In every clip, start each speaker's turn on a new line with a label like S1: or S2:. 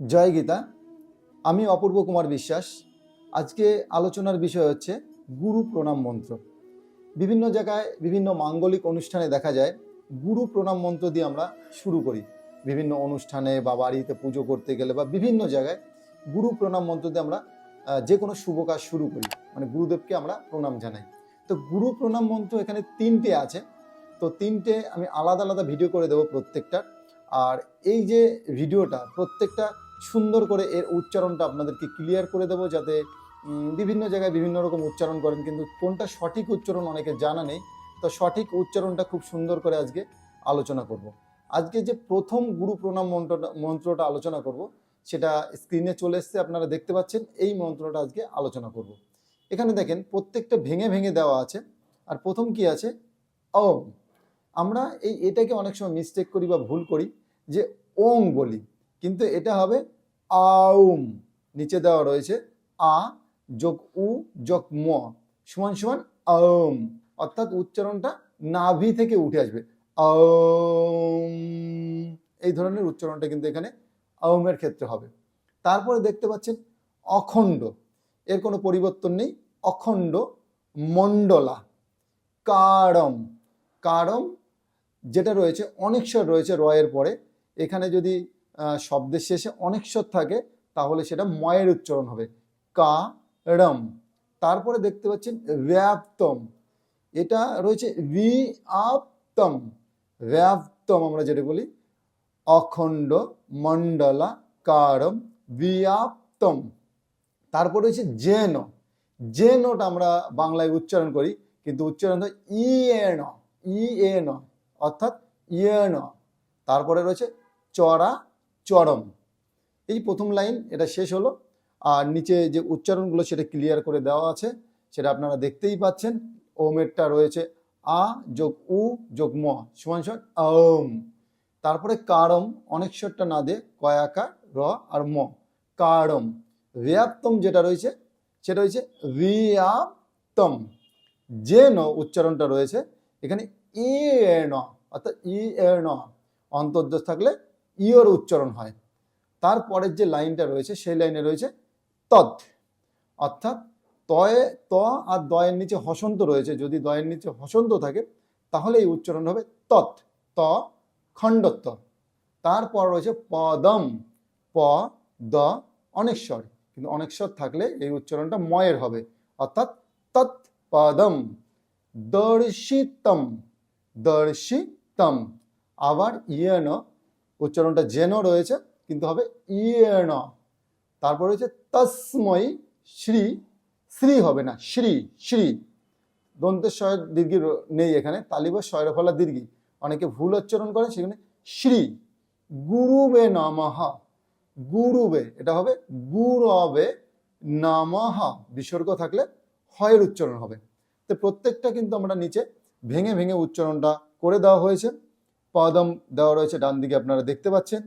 S1: জয় গীতা, আমি অপূর্ব কুমার বিশ্বাস। আজকে আলোচনার বিষয় হচ্ছে গুরু প্রণাম মন্ত্র। বিভিন্ন জায়গায় বিভিন্ন মাঙ্গলিক অনুষ্ঠানে দেখা যায়, গুরু প্রণাম মন্ত্র দিয়ে আমরা শুরু করি। বিভিন্ন অনুষ্ঠানে বা বাড়িতে পুজো করতে গেলে বা বিভিন্ন জায়গায় গুরু প্রণাম মন্ত্র দিয়ে আমরা যে কোনো শুভ কাজ শুরু করি মানে গুরুদেবকে আমরা প্রণাম জানাই। তো গুরু প্রণাম মন্ত্র এখানে তিনটে আছে। তো তিনটে আমি আলাদা আলাদা ভিডিও করে দেবো প্রত্যেকটা আর এই যে ভিডিওটা প্রত্যেকটা সুন্দর করে এর উচ্চারণটা আপনাদেরকে ক্লিয়ার করে দেবো যাতে বিভিন্ন জায়গায় বিভিন্ন রকম উচ্চারণ করেন। কিন্তু কোনটা সঠিক উচ্চারণ অনেকে জানা নেই। তো সঠিক উচ্চারণটা খুব সুন্দর করে আজকে আলোচনা করব। আজকে যে প্রথম গুরু প্রণাম মন্ত্রটা মন্ত্রটা আলোচনা করব, সেটা স্ক্রিনে চলে এসছে, আপনারা দেখতে পাচ্ছেন। এই মন্ত্রটা আজকে আলোচনা করব। এখানে দেখেন, প্রত্যেকটা ভেঙে ভেঙে দেওয়া আছে। আর প্রথম কি আছে? ওম আমরা এই, এটাকে অনেক সময় মিস্টেক করি বা ভুল করি, যে ওং বলি। কিন্তু এটা হবে আউম। নিচে দেওয়া রয়েছে আ যোগ উ যোগ ম। সমান সমান আউম। অর্থাৎ উচ্চারণটা নাভি থেকে উঠে আসবে। এই ধরনের উচ্চারণটা কিন্তু এখানে আউমের ক্ষেত্রে হবে। তারপরে দেখতে পাচ্ছেন অখণ্ড। এর কোনো পরিবর্তন নেই। অখণ্ড মণ্ডলা। কারম। কারম যেটা রয়েছে অনেকস্বর রয়েছে রয়ের পরে। এখানে যদি শব্দের শেষে অনেকস্বর থাকে, তাহলে সেটা ময়ের উচ্চারণ হবে। কা রম তারপরে দেখতে পাচ্ছেন ব্যাপ্তম এটা রয়েছে ভি আপতম ব্যাপ্তম আমরা যেটা বলি, অখণ্ড, মণ্ডলা, কারম বিয়াপ্তম তারপর রয়েছে জেন। জেনটা আমরা বাংলায় উচ্চারণ করি, কিন্তু উচ্চারণ হয় ইয়েন ইয়েন, অর্থাৎ ইয়েন। তারপরে রয়েছে চড়া চরম। এই প্রথম লাইন, এটা শেষ হলো। আর নিচে যে উচ্চারণগুলো, সেটা ক্লিয়ার করে দেওয়া আছে, সেটা আপনারা দেখতেই পাচ্ছেন। ওমেরটা রয়েছে আ যোগ উ যোগ ম, সমান সমান ওম তারপরে কারম, অনেক স্বরটা না দিয়ে কয়াকা র আর ম। কারম। ব্যাপ্তম যেটা রয়েছে, সেটা হচ্ছে বিয়াপ্তম যে ন উচ্চারণটা রয়েছে, এখানে ই এ ন, অর্থাৎ ই এ ন। অন্তর্দেশ থাকলে ইয়র উচ্চারণ হয়। তারপরের যে লাইনটা রয়েছে, সেই লাইনে রয়েছে তদ। অর্থাৎ তয়ে, ত আর দয়ের নিচে হসন্ত রয়েছে। যদি দয়ের নিচে হসন্ত থাকে, তাহলে এই উচ্চারণ হবে তৎ, ত, খণ্ডত্ব। তারপর রয়েছে পদম, প, দ, অনেশ্বর। কিন্তু অনেশ্বর থাকলে এই উচ্চারণটা ময়ের হবে। অর্থাৎ তৎ, পদম, দর্শিতম দর্শিতম। আবার ইয়েন উচ্চারণটা যেন রয়েছে, কিন্তু হবে ইয়েন তারপর রয়েছে তসময়ী শ্রী শ্রী হবে না, শ্রী শ্রী। দন্তের শয়ের দীর্ঘি নেই এখানে তালিব শয়ের ফলা দীর্ঘি। অনেকে ভুল উচ্চারণ করে সেখানে শ্রী। গুরুবে নমঃ। গুরুবে, এটা হবে গুরবে নমঃ। বিসর্গ থাকলে হয়ের উচ্চারণ হবে। তো প্রত্যেকটা কিন্তু আমরা নিচে ভেঙে ভেঙে উচ্চারণটা করে দেওয়া হয়েছে। পদম দেওয়া রয়েছে, ডান দিকে আপনারা দেখতে পাচ্ছেন।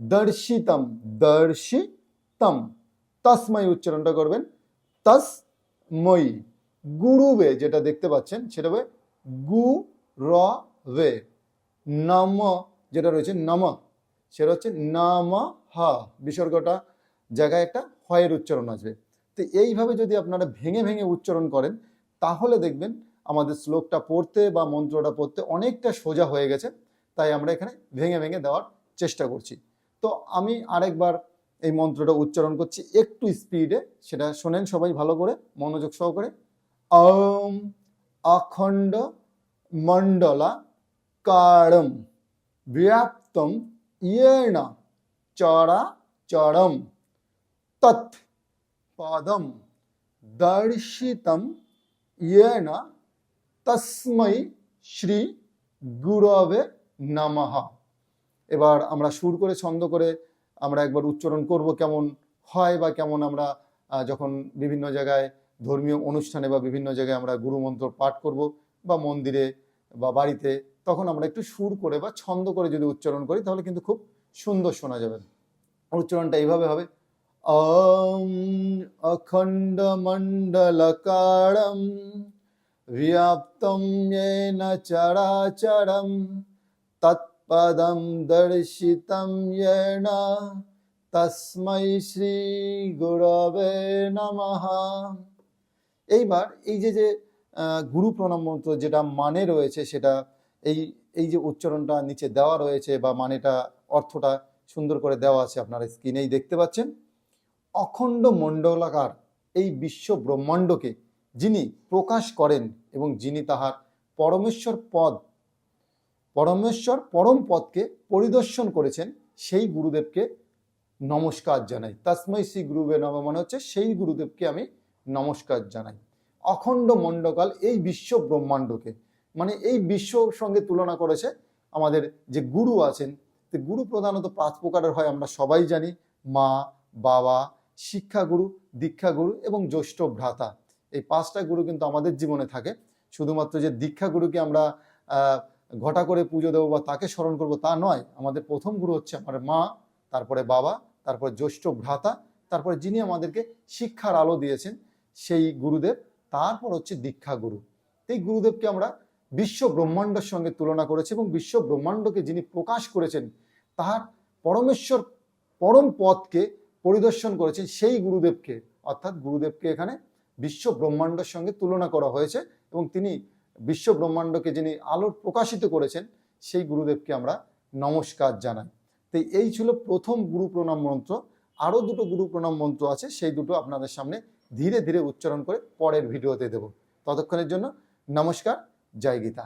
S1: দর্শিতম দর্শিতম। তসময় উচ্চারণটা করবেন। তসময়ী। গুরুবে যেটা দেখতে পাচ্ছেন, সেটা হবে গু র নম যেটা রয়েছে, নম। সেটা হচ্ছে নাম। হা বিসর্গটা জায়গায় একটা হয়ের উচ্চারণ আসবে। তো এইভাবে যদি আপনারা ভেঙে ভেঙে উচ্চারণ করেন, তাহলে দেখবেন আমাদের শ্লোকটা পড়তে বা মন্ত্রটা পড়তে অনেকটা সোজা হয়ে গেছে। তাই আমরা এখানে ভেঙে ভেঙে দেওয়ার চেষ্টা করছি। তো আমি আরেকবার এই মন্ত্রটা উচ্চারণ করছি একটু স্পিডে সেটা শোনেন সবাই ভালো করে, মনোযোগ সহকারে। অম অখণ্ড মণ্ডলা কারম ব্যাপ্তম ইয়েণ চড়া চরম তৎ পদম দর্শিতম ইয়েণ তস্মৈ শ্রী গুরবে নমঃ এবার আমরা সুর করে ছন্দ করে আমরা একবার উচ্চারণ করব কেমন হয় বা কেমন আমরা আহ, যখন বিভিন্ন জায়গায় ধর্মীয় অনুষ্ঠানে বা বিভিন্ন জায়গায় আমরা গুরুমন্ত্র পাঠ করব বা মন্দিরে বা বাড়িতে তখন আমরা একটু সুর করে বা ছন্দ করে যদি উচ্চারণ করি তাহলে কিন্তু খুব সুন্দর শোনা যাবে উচ্চারণটা এইভাবে হবে অম অখণ্ড মণ্ডলকারম व्याप्तं येन चराचरं तत्पदं दर्शितं येन তস্মৈ শ্রী গুরবে নমঃ এইবার এই যে যে আহ, গুরু প্রণাম মন্ত্র যেটা মানে রয়েছে সেটা এই এই যে উচ্চারণটা নিচে দেওয়া রয়েছে বা মানেটা অর্থটা সুন্দর করে দেওয়া আছে আপনারা স্ক্রিনেই দেখতে পাচ্ছেন অখণ্ড মণ্ডলাকার এই বিশ্ব ব্রহ্মাণ্ডকে যিনি প্রকাশ করেন এবং যিনি তাহার পরমেশ্বর পদ পরমেশ্বর পরম পদকে পরিদর্শন করেছেন সেই গুরুদেবকে নমস্কার জানাই। তাসময় শ্রী গুরুবে নম মানে হচ্ছে সেই গুরুদেবকে আমি নমস্কার জানাই। অখণ্ড মণ্ডকাল এই বিশ্ব ব্রহ্মাণ্ডকে মানে এই বিশ্বর সঙ্গে তুলনা করেছে আমাদের যে গুরু আছেন, তো গুরু প্রধানত পাঁচ প্রকারের হয়, আমরা সবাই জানি, মা, বাবা, শিক্ষাগুরু, দীক্ষাগুরু এবং জ্যৈষ্ঠ ভ্রাতা। এই পাঁচটা গুরু কিন্তু আমাদের জীবনে থাকে। শুধুমাত্র যে দীক্ষাগুরুকে আমরা ঘটা করে পুজো দেবো বা তাকে স্মরণ করব, তা নয়। আমাদের প্রথম গুরু হচ্ছে আমার মা, তারপরে বাবা, তারপরে জ্যৈষ্ঠ ভ্রাতা, তারপরে যিনি আমাদেরকে শিক্ষার আলো দিয়েছেন, সেই গুরুদেব, তারপর হচ্ছে দীক্ষা গুরু। এই গুরুদেবকে আমরা বিশ্ব ব্রহ্মাণ্ডের সঙ্গে তুলনা করেছি এবং বিশ্ব ব্রহ্মাণ্ডকে যিনি প্রকাশ করেছেন তাহার পরমেশ্বর পরম পথকে পরিদর্শন করেছেন সেই গুরুদেবকে। অর্থাৎ গুরুদেবকে এখানে বিশ্ব ব্রহ্মাণ্ডের সঙ্গে তুলনা করা হয়েছে এবং তিনি বিশ্ব ব্রহ্মাণ্ডকে যিনি আলোর প্রকাশিত করেছেন, সেই গুরুদেবকে আমরা নমস্কার জানাই। তো এই ছিল প্রথম গুরু প্রণাম মন্ত্র। আরও দুটো গুরু প্রণাম মন্ত্র আছে, সেই দুটো আপনাদের সামনে ধীরে ধীরে উচ্চারণ করে পরের ভিডিওতে দেব। ততক্ষণের জন্য নমস্কার, জয় গীতা।